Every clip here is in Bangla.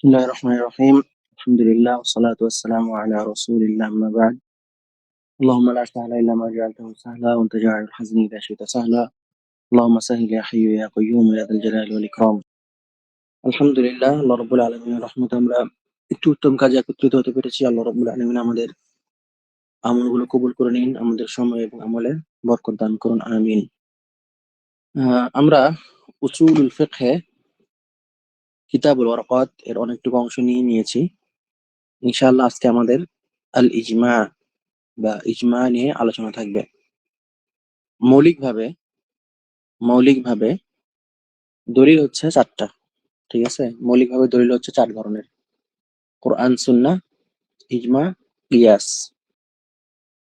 بسم الله الرحمن الرحيم الحمد لله والصلاة والسلام على رسول الله أما بعد اللهم لا سهل إلا ما جعلته سهلا وأنت جاعل الحزن إذا شئت سهلا اللهم سهل يا حي يا قيوم يا ذا الجلال والإكرام আলহামদুলিল্লাহ আল্লাহ রব্বুল আলমিনের রহমতে আমরা একটু উত্তম কাজে একত্রিত হতে পেরেছি আল্লাহ রব্বুল আলমিন আমাদের আমলগুলো কবুল করে নিন আমাদের সময় এবং আমলে বরকত দান করুন আমিন আহ, আমরা উসুলুল ফিকহে কিতাবুল ওয়ারাকাত এর অনেকটুকু অংশ নিয়ে নিয়েছি। ইনশাআল্লাহ আজকে আমাদের আল ইজমা বা ইজমা নিয়ে আলোচনা থাকবে। মৌলিকভাবে মৌলিকভাবে দলিল হচ্ছে চারটা, ঠিক আছে? মৌলিকভাবে দলিল হচ্ছে চার ধরনের। কোরআন সুন্না ইজমা, কিয়াস।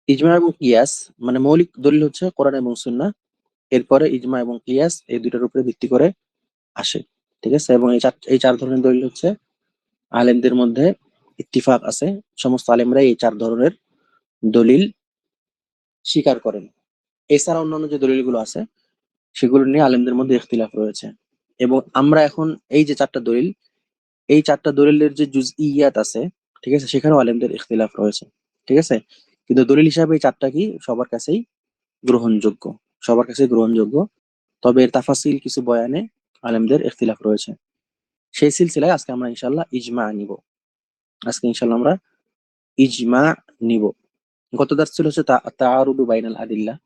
ইজমা এবং কিয়াস মানে মৌলিক দলিল হচ্ছে কোরআন এবং সুন্না এরপরে ইজমা এবং কিয়াস এই দুইটার উপরে ভিত্তি করে আসে। ঠিক আছে? এবং এই চার এই চার ধরনের দলিল হচ্ছে আলেমদের মধ্যে ইত্তিফাক আছে। সমস্ত আলেমরা এই চার ধরনের দলিল স্বীকার করেন। এছাড়া অন্যান্য যে দলিলগুলো আছে, সেগুলো নিয়ে আলেমদের মধ্যে ইখতিলাফ রয়েছে। এবং আমরা এখন এই যে চারটা দলিল, এই চারটা দলিলের যে জুজ ইয়াত আছে, ঠিক আছে, সেখানেও আলেমদের ইখতিলাফ রয়েছে। ঠিক আছে? কিন্তু দলিল হিসাবে এই চারটা কি সবার কাছেই গ্রহণযোগ্য? সবার কাছে গ্রহণযোগ্য। তবে এর তাফাসিল কিছু বয়ানে আলেমদের ইখতিলাফ রয়েছে। সেই সিলসিলায় আজকে আমরা ইনশাল্লাহ ইজমা নিব। আজকে ইনশাল্লাহ আমরা ইজমা নিব। গত দাস ছিল হচ্ছে তাআরুদু বাইনাল আদিল্লাহ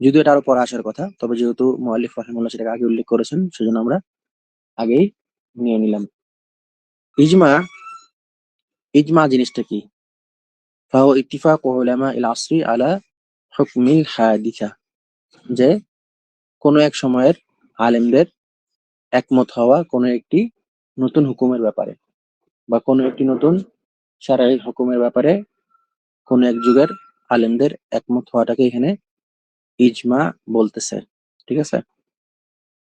যদিও এটা আরও পরে আসার কথা, তবে যেহেতু মুআল্লিফ রাহিমাহুল্লাহ সেটাকে আগে উল্লেখ করেছেন, সেজন্য আমরা আগেই নিয়ে নিলাম। ইজমা ইজমা জিনিসটা কি? ফাহু ইত্তিফাক উলামা ইল আসরি আলা হুকমিল হাদিসা। যে কোন এক সময়ের আলেমদের একমত হওয়া কোন একটি নতুন হুকুমের ব্যাপারে বা কোন একটি নতুন শারঈ হুকুমের ব্যাপারে কোন এক যুগের আলেমদের একমত হওয়াটাকে এখানে ইজমা বলতেছে, ঠিক আছে?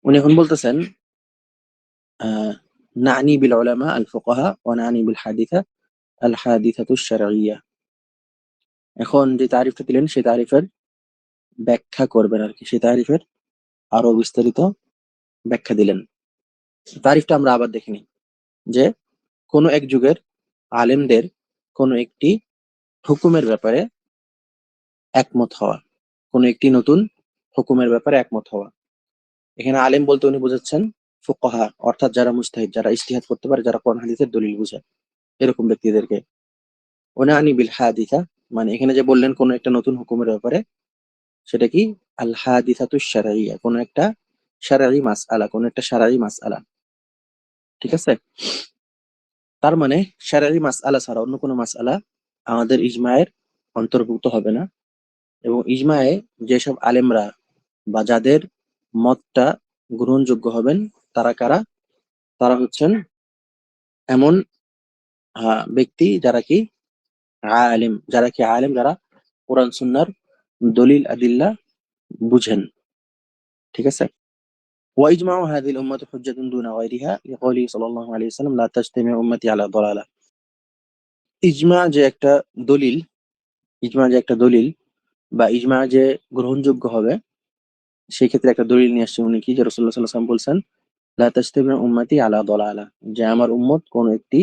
উনি এখন বলতেছেন নানি বিল উলামা আল ফুকাহা ওয়া নানি বিল হাদিসা আল হাদিসাতু শারঈয়া এখন যে তারিফটা দিলেন, সেই তারিফের ব্যাখ্যা করবেন আর কি। সেই তারিফের আরও বিস্তারিত ব্যাখ্যা দিলেন। তারিফটা আমরা আবার দেখিনি যে কোন এক যুগের আলেমদের কোন একটি হুকুমের ব্যাপারে একমত হওয়া, কোন একটি নতুন হুকুমের ব্যাপারে একমত হওয়া। এখানে আলেম বলতে উনি বোঝাচ্ছেন ফুকাহা, অর্থাৎ যারা মুস্তাহিদ, যারা ইস্তিহাদ করতে পারে, যারা কোরআন, হাদিসের দলিল বুঝে। এরকম ব্যক্তিদেরকে। ওনানি বিল হাদিসা মানে এখানে যে বললেন কোন একটা নতুন হুকুমের ব্যাপারে, সেটা কি? আল হাদিসাতু শারঈয়া কোন একটা শারঈ মাসআলা, কোন একটা শারঈ মাসআলা। ঠিক আছে? তার মানে শারারি মাস আলা ছাড়া অন্য কোনো মাসআলা আমাদের ইজমায়ের অন্তর্ভুক্ত হবে না। এবং ইজমায়ে যেসব আলেমরা বা যাদের মতটা গ্রহণযোগ্য হবেন, তারা কারা? তারা হচ্ছেন এমন ব্যক্তি যারা কি? আলেম, যারা কি আলেম? যারা কোরআন, সুন্নার দলিল, আদিল্লা বুঝেন। ঠিক আছে? وإجماع هذه الأمة حجة دون غيرها لقوله صلى الله عليه وسلم لا تجتمع أمتي على ضلالة ইজমা যে একটা দলিল ইজমা যে একটা দলিল বা ইজমা যে গ্রহণযোগ্য হবে সেই ক্ষেত্রে একটা দলিল নিয়ে আসছে উনি কি যে রসুল্লাহ সাল্লাহ সাল্লাম বলছেন লা তাজতামিউ উম্মতি আলা দলালা যে আমার উম্মত কোন একটি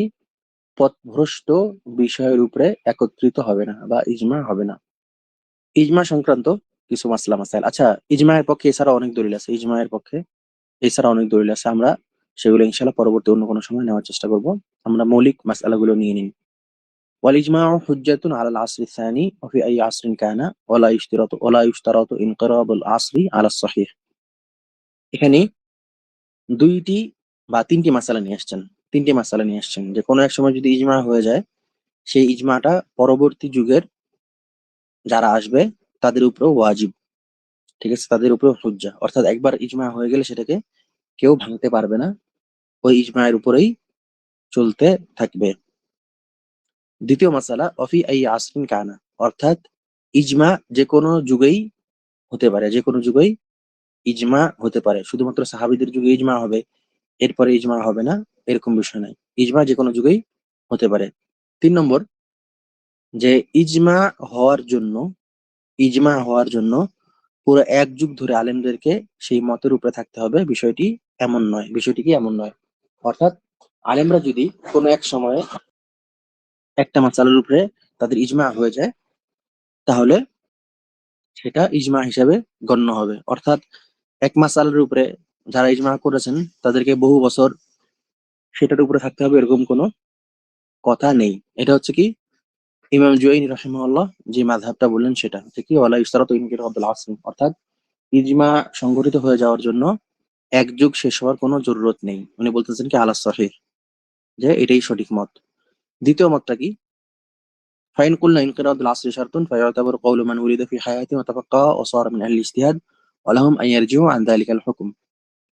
পথভ্রষ্ট বিষয়ের উপরে একত্রিত হবে না বা ইজমা হবে না ইজমা সংক্রান্ত কিছু মাসলা মাসাইল আচ্ছা ইজমায়ের পক্ষে এছাড়া অনেক দলিল আছে ইজমায়ের পক্ষে এছাড়া অনেক দলিল আছে, আমরা সেগুলো ইনশাল্লাহ পরবর্তী অন্য কোনো সময় নেওয়ার চেষ্টা করব। আমরা মৌলিক মাসালাগুলো নিয়ে নিন ওয়াল ইজমা হুজ্জাতুন আলাল আসরি সানি, ওয়া আই আসরিন কানা ওয়ালা ইশতিরাত ওয়ালা ইশতারাত ইনকিরাবুল আসরি আলা সহিহ এখানে দুইটি বা তিনটি মাসালা নিয়ে আসছেন, তিনটি মাসালা নিয়ে আসছেন। যে কোনো এক সময় যদি ইজমা হয়ে যায়, সেই ইজমাটা পরবর্তী যুগের যারা আসবে, তাদের উপরেও ওয়াজিব, ঠিক আছে? তাদের উপরে হুজ্জা। অর্থাৎ একবার ইজমা হয়ে গেলে সেটাকে কেউ ভাঙতে পারবে না। ওই ইজমায়ের উপরেই চলতে থাকবে। দ্বিতীয় মাসালা, অফি আই আসরিন কানা। অর্থাৎ ইজমা যে কোনো যুগেই হতে পারে যে কোনো যুগেই ইজমা হতে পারে। শুধুমাত্র সাহাবিদের যুগে ইজমা হবে, এরপরে ইজমা হবে না, এরকম বিষয় নাই। ইজমা যে কোনো যুগেই হতে পারে। তিন নম্বর, যে ইজমা হওয়ার জন্য, ইজমা হওয়ার জন্য পুরো এক যুগ ধরে আলেমদেরকে সেই মতের উপরে থাকতে হবে। বিষয়টি এমন নয়, বিষয়টি কি এমন নয়? অর্থাৎ আলেমরা যদি কোনো এক সময়ে একটা মাসালার উপরে তাদের ইজমা হয়ে যায়, তাহলে সেটা ইজমা হিসাবে গণ্য হবে। অর্থাৎ এক মাসালার উপরে যারা ইজমা করেছেন, তাদেরকে বহু বছর সেটার উপরে থাকতে হবে এরকম কোনো কথা নেই। এটা হচ্ছে কি? ইমাম জুয়াইনি রহিমাল্লাহ যে মাধাবটা বললেন সেটা। হচ্ছে কি? ওয়ালা ইশতারাতু ইনকিরাদুল আসর অর্থাৎ ইজমা সংগঠিত হয়ে যাওয়ার জন্য এক যুগ শেষ হওয়ার কোনো জরুরত নেই। উনি বলতেছেন কি আলাস সহিহ যে এটাই সঠিক মত। দ্বিতীয় মতটা কি? আসরি শারতুন ফায়ুতাবারু কওলু মান উরিদা ফি হায়াতি ওয়া তাফাক্কাহা ওয়া সারা মিন আহলি ইজতিহাদ ওয়া লাহুম আন ইয়ারজিউ আন যালিকাল হুকম।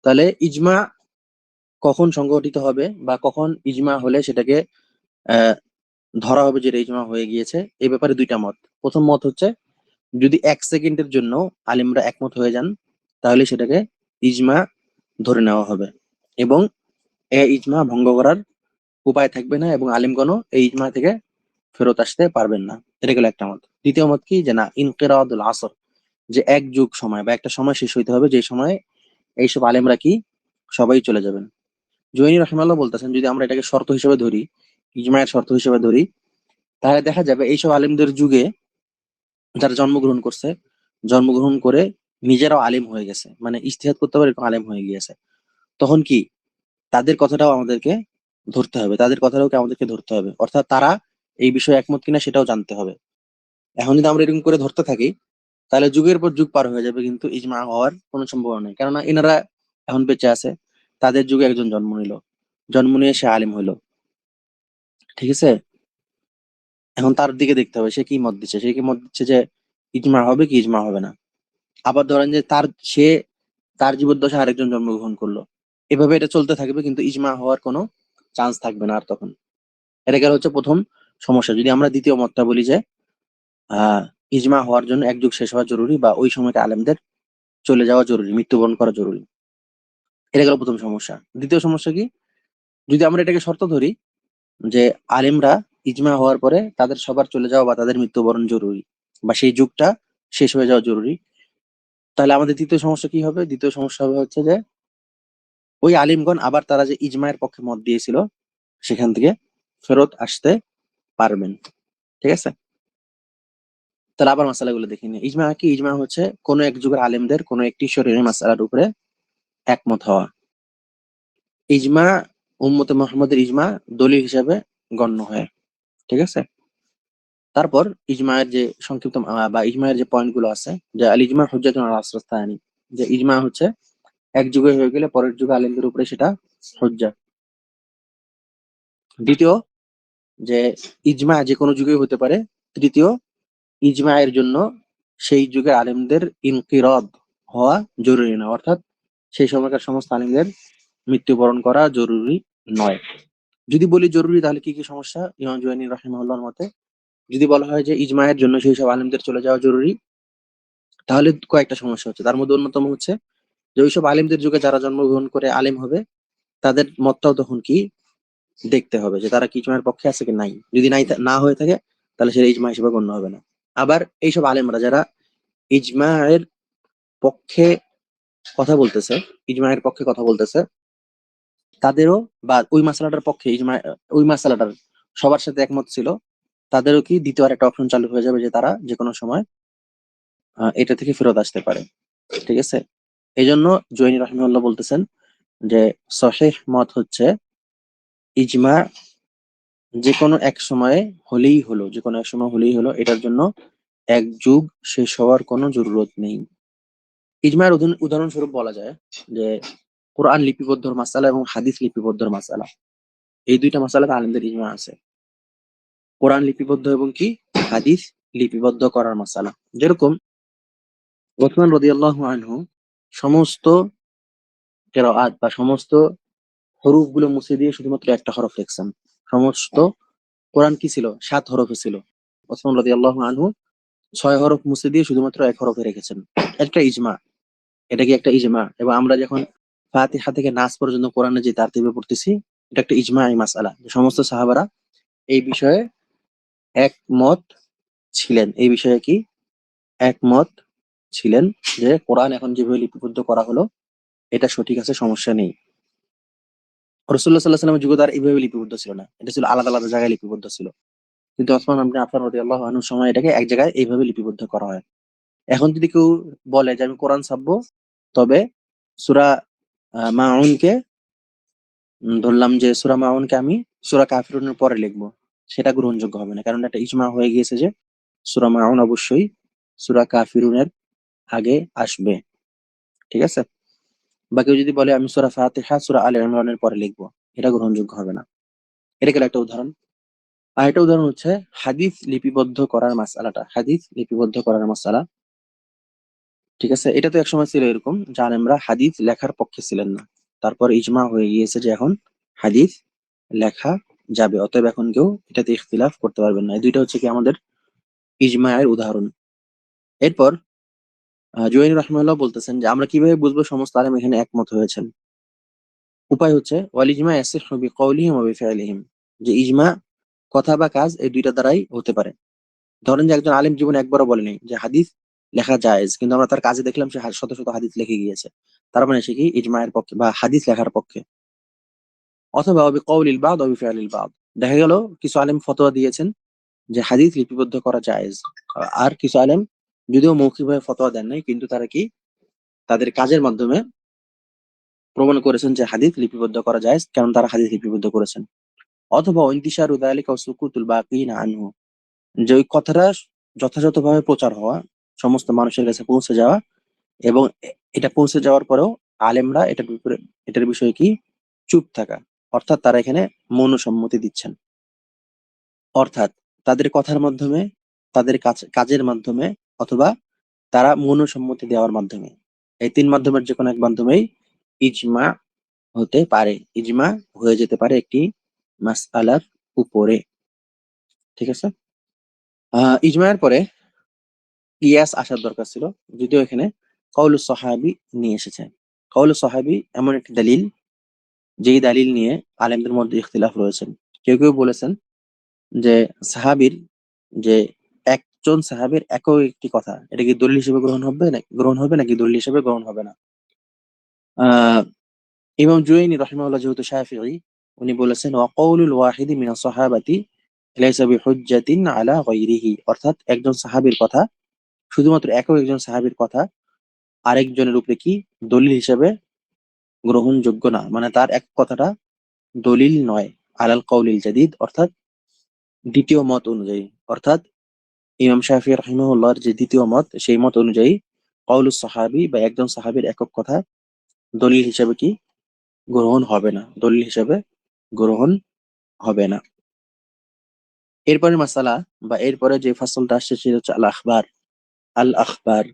তাহলে ইজমা কখন সংগঠিত হবে বা কখন ইজমা হলে সেটাকে ধরা হবে যে ইজমা হয়ে গিয়েছে এই ব্যাপারে দুইটা মত। প্রথম মত হচ্ছে, যদি এক সেকেন্ডের জন্য আলিমরা একমত হয়ে যান, তাহলে সেটাকে ইজমা ধরে নেওয়া হবে। এবং এই ইজমা ভঙ্গ করার উপায় থাকবে না এবং আলিমগণও এই ইজমা থেকে ফেরত আসতে পারবেন না। এটা গেল একটা মত। দ্বিতীয় মত কি? যে না, ইনকিরাদুল আসর, যে এক যুগ সময় বা একটা সময় শেষ হইতে হবে, যে সময় এইসব আলেমরা কি? সবাই চলে যাবেন। জৈনী রহিমাল্লাহ বলতেছেন, যদি আমরা এটাকে শর্ত হিসেবে ধরি, ইজমায়ের শর্ত হিসেবে ধরি, তাহলে দেখা যাবে এইসব আলিমদের যুগে যারা জন্মগ্রহণ করছে, জন্মগ্রহণ করে নিজেরাও আলিম হয়ে গেছে মানে ইস্তেহাদ করতে পারে এরকম আলিম হয়ে গিয়েছে। তখন কি তাদের কথাটাও আমাদেরকে ধরতে হবে, তাদের কথাটাও আমাদেরকে ধরতে হবে? অর্থাৎ তারা এই বিষয়ে একমত কিনা সেটাও জানতে হবে। এখন যদি আমরা এরকম করে ধরতে থাকি, তাহলে যুগের পর যুগ পার হয়ে যাবে কিন্তু ইজমা হওয়ার কোনো সম্ভাবনা নেই। কেননা এনারা এখন বেঁচে আছে, তাদের যুগে একজন জন্ম নিল, জন্ম নিয়ে সে আলিম হইল। ঠিক আছে? এখন তার দিকে দেখতে হবে, সে কি মত দিচ্ছে? সে কি মত দিচ্ছে যে ইজমা হবে কি ইজমা হবে না? আবার ধরেন যে তার, সে তার জীবদ্দশা আরেকজন জন্মগ্রহণ করল। এভাবে এটা চলতে থাকবে কিন্তু ইজমা হওয়ার কোনো চান্স থাকবে না আর তখন। এটা গেল হচ্ছে প্রথম সমস্যা। যদি আমরা দ্বিতীয় মতটা বলি যে ইজমা হওয়ার জন্য একযুগ শেষ হওয়া জরুরি বা ওই সময়টা আলেমদের চলে যাওয়া জরুরি, মৃত্যুবরণ করা জরুরি। এটা গেল প্রথম সমস্যা। দ্বিতীয় সমস্যা কি? যদি আমরা এটাকে শর্ত ধরি যে আলেমরা ইজমা হওয়ার পরে তাদের সবার চলে যাওয়া বা তাদের মৃত্যুবরণ জরুরি বা সেই যুগটা শেষ হয়ে যাওয়া জরুরি তাহলে আমাদের দ্বিতীয় সমস্যা কি হবে? দ্বিতীয় সমস্যা হবে হচ্ছে যে, ওই আলিমগণ আবার তারা যে ইজমায়ের পক্ষে মত দিয়েছিল, সেখান থেকে ফেরত আসতে পারবেন। ঠিক আছে? তাহলে আবার মাসালাগুলো দেখি নিই। ইজমা কি? ইজমা হচ্ছে কোনো এক যুগের আলেমদের, কোনো একটি শরীরের মাসালার উপরে একমত হওয়া। ইজমা, উম্মতে মোহাম্মদের ইজমা দলিল হিসাবে গণ্য হয়। ঠিক আছে? তারপর ইজমায়ের যে সংক্ষিপ্ত বা ইজমায়ের যে পয়েন্টগুলো আছে, যে আল ইজমা হুজ্জাতুন আলা আসরাস্তানি যে ইজমা হচ্ছে এক যুগে হয়ে গেলে পরের যুগে আলেমদের উপরে সেটা হুজ্জা। দ্বিতীয়, যে ইজমা যে কোনো যুগে হতে পারে, তৃতীয়, ইজমায়ের জন্য সেই যুগের আলেমদের ইনকিরদ হওয়া জরুরি না, অর্থাৎ সেই সময়কার সমস্ত আলেমদের মৃত্যুবরণ করা জরুরি নয়। যদি বলি জরুরি, তাহলে কি কি সমস্যা? ইমাম জুয়ানি রাহিমাহুল্লাহর মতে যদি বলা হয় যে ইজমায়ের জন্য সেই সব আলেমদের চলে যাওয়া জরুরি, তাহলে কয়েকটা সমস্যা হচ্ছে। তার মধ্যে অন্যতম হচ্ছে যে ওইসব আলেমদের যুগে যারা জন্মগ্রহণ করে আলেম হবে, তাদের মতটাও তখন কি দেখতে হবে যে তারা কি ইজমায়ের পক্ষে আছে কি নাই। যদি নাই না হয়ে থাকে, তাহলে সেটা ইজমা হিসেবে গণ্য হবে না। আবার এইসব আলেমরা যারা ইজমায়ের পক্ষে কথা বলতেছে ইজমায়ের পক্ষে কথা বলতেছে, তাদেরও বা ওই মাসালাটার পক্ষে ইজমা ওই মাসালাটার সবার সাথে একমত ছিল তাদেরও কি দ্বিতীয় একটা অপশন চালু হয়ে যাবে যে তারা যে কোনো সময় এটা থেকে ফেরত আসতে পারে। ঠিক আছে? এই জন্য জৈনী রহমাল্লাহ বলতেছেন যে, সহেহ মত হচ্ছে ইজমা যে কোনো এক সময়ে হলেই হলো যে কোনো এক সময় হলেই হলো, এটার জন্য এক যুগ শেষ হওয়ার কোনো জরুরত নেই। ইজমার উদাহরণস্বরূপ বলা যায় যে, কোরআন লিপিবদ্ধ মাসালা এবং হাদিস লিপিবদ্ধ মাসালা। এই দুইটা মাসালাতে আলেমদের ইজমা আছে। কোরআন লিপিবদ্ধ এবং কি? হাদিস লিপিবদ্ধ করার মাসালা যেরকম ওসমান রদিয়াল্লাহু আনহু সমস্ত কেরাআত বা সমস্ত হরুফগুলো মুছে দিয়ে শুধুমাত্র একটা হরফ লিখছেন। সমস্ত কোরআন কি ছিল? সাত হরফে ছিল। ওসমান রদিয়াল্লাহু আনহু ছয় হরফ মুছে দিয়ে শুধুমাত্র এক হরফে রেখেছেন। একটা ইজমা। এটা কি একটা ইজমা? এবং আমরা যখন ফাতিহা থেকে নাস পর্যন্ত কোরআনে যে তারতিবে পড়তেছি, এটা একটা ইজমা মাসালা সমস্ত সাহাবারা এই বিষয়ে একমত ছিলেন। এই বিষয়ে কি? একমত ছিলেন যে কোরআন এখন যেভাবে লিপিবদ্ধ করা হলো, এটা সঠিক আছে, সমস্যা নেই। রসুল্লাহ সাল্লাহ সাল্লামের যুগে তার এইভাবে লিপিবদ্ধ ছিল না। এটা ছিল আলাদা আলাদা জায়গায় লিপিবদ্ধ ছিল। কিন্তু ওসমান আপনি আফান রদি আল্লাহ আনুর সময় এটাকে এক জায়গায় এইভাবে লিপিবদ্ধ করা হয়। এখন যদি কেউ বলে যে আমি কোরআন ছাপবো, তবে সুরা মাউনকে ধরলাম যে সুরা মাউনকে আমি, সুরা কাফিরুনের পরে লিখব। সেটা গ্রহণযোগ্য হবে না। কারণ একটা ইজমা হয়ে গিয়েছে যে সুরা মাউন অবশ্যই সুরা কাফিরুনের আগে আসবে। ঠিক আছে? বা কেউ যদি বলে আমি সুরা ফাতিহা, সুরা আল ইমরানের পরে লিখব, এটা গ্রহণযোগ্য হবে না। এটা গেল একটা উদাহরণ। আর একটা উদাহরণ হচ্ছে হাদিস লিপিবদ্ধ করার মাসালাটা, হাদিস লিপিবদ্ধ করার মাসালা। ঠিক আছে? এটা তো একসময় ছিল এরকম যে আলেমরা হাদিস লেখার পক্ষে ছিলেন না। তারপর ইজমা হয়ে গিয়েছে যে এখন হাদিস লেখা যাবে। অতএব এখন কেউ এটাতে ইখতিলাফ করতে পারবেন না। এই দুইটা হচ্ছে কি আমাদের ইজমায়ের উদাহরণ। এরপর আহ, জুয়াইন রহমাল্লাহ বলতেছেন যে আমরা কীভাবে বুঝব সমস্ত আলেম এখানে একমত হয়েছেন? উপায় হচ্ছে ওয়াল ইজমা ইয়াসিহু বিকাউলিহিম ওয়া বিফিআলিহিম। যে ইজমা কথা বা কাজ এই দুইটা দ্বারাই হতে পারে। ধরেন যে একজন আলেম জীবনে একবারও বলেনি যে হাদিস লেখা জায়েজ কিন্তু আমরা তার কাজে দেখলাম সে শত শত হাদিস লিখে গিয়েছে। তার মানে সে কি? ইজমায়ের পক্ষে বা হাদিস লেখার পক্ষে। অথবা বিকাউলিল বাদ ওয়া বিফিআলিল বাদ। দেখা গেল, কিছু আলেম ফতোয়া দিয়েছেন যে হাদিস লিপিবদ্ধ করা জায়েজ। আর কিছু আলেম যদিও মৌখিকভাবে ফতোয়া দেন নাই, কিন্তু তারা কি তাদের কাজের মাধ্যমে প্রমাণ করেছেন যে হাদিস লিপিবদ্ধ করা যায় কারণ তারা হাদিস লিপিবদ্ধ করেছেন। অথবা ইন্তিশার উদালিকা ও সুকুতুল বাকিনা আনহু যে ওই কথাটা যথাযথভাবে প্রচার হওয়া, সমস্ত মানুষের কাছে পৌঁছে যাওয়া এবং এটা পৌঁছে যাওয়ার পরেও আলেমরা এটার এটার বিষয়ে কি চুপ থাকা। অর্থাৎ তারা এখানে মৌনসম্মতি দিচ্ছেন। অর্থাৎ তাদের কথার মাধ্যমে, তাদের কাজ- কাজের মাধ্যমে অথবা তারা মৌনসম্মতি দেওয়ার মাধ্যমে। এই তিন মাধ্যমের যে কোনো এক মাধ্যমেই ইজমা হতে পারে। ইজমা হয়ে যেতে পারে একটি মাসআলার উপরে। ঠিক আছে? ইজমায়ের পরে ইয়াস আসার দরকার ছিল, যদিও এখানে কৌল সাহাবি নিয়ে এসেছে। কৌল সাহাবি এমন একটি দলিল যেই দালিল নিয়ে আলেমদের মধ্যে ইখতিলাফ রয়েছেন। কেউ কেউ বলেছেন যে সাহাবির যে একজন সাহাবির একই একটি কথা, এটা কি দলিল হিসেবে গ্রহণ হবে না, গ্রহণ হবে নাকি দলিল হিসেবে গ্রহণ হবে না? আহ, ইমাম জুয়াইনি রহিমাহুল্লাহ যেহেতু শাফিঈ, উনি বলেছেন ওয়াকাউলুল ওয়াহিদি মিনাস সাহাবাতি আলা অর্থাৎ একজন সাহাবীর কথা, শুধুমাত্র একক একজন সাহাবীর কথা, আরেকজনের উপরে কি দলিল হিসেবে গ্রহণযোগ্য না। মানে তার এক কথাটা দলিল নয়, আলাল কৌলিল জাদিদ, অর্থাৎ দ্বিতীয় মত অনুযায়ী। অর্থাৎ ইমাম শাফি রহিমাহুল্লাহর যে দ্বিতীয় মত, সেই মত অনুযায়ী কৌলুস সাহাবি বা একজন সাহাবীর একক কথা দলিল হিসেবে কি গ্রহণ হবে না। দলিল হিসেবে গ্রহণ হবে না। এরপরে মাসালা বা এরপরে যে ফসলটা আসছে সেটা হচ্ছে আল আখবার আল আখবার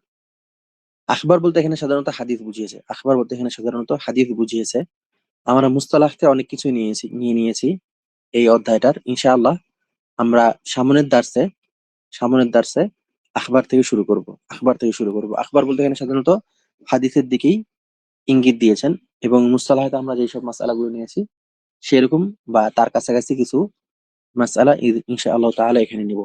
আখবার বলতে এখানে সাধারণত হাদিস বুঝিয়েছে। আখবার বলতে এখানে সাধারণত হাদিস বুঝিয়েছে। আমরা মুস্তালাহতে অনেক কিছু নিয়েছি, নিয়ে নিয়েছি এই অধ্যায়টার। ইনশাআল্লাহ আমরা সামনের দার্সে সামনের দার্সে আখবার থেকে শুরু করব, আখবার থেকে শুরু করব। আখবার বলতে এখানে সাধারণত হাদিসের দিকেই ইঙ্গিত দিয়েছেন এবং মুস্তালাহাতে আমরা যেসব মাসালাগুলো নিয়েছি সেরকম বা তার কাছাকাছি কিছু মাসালা ইনশাআল্লাহ তাআলা এখানে নিব।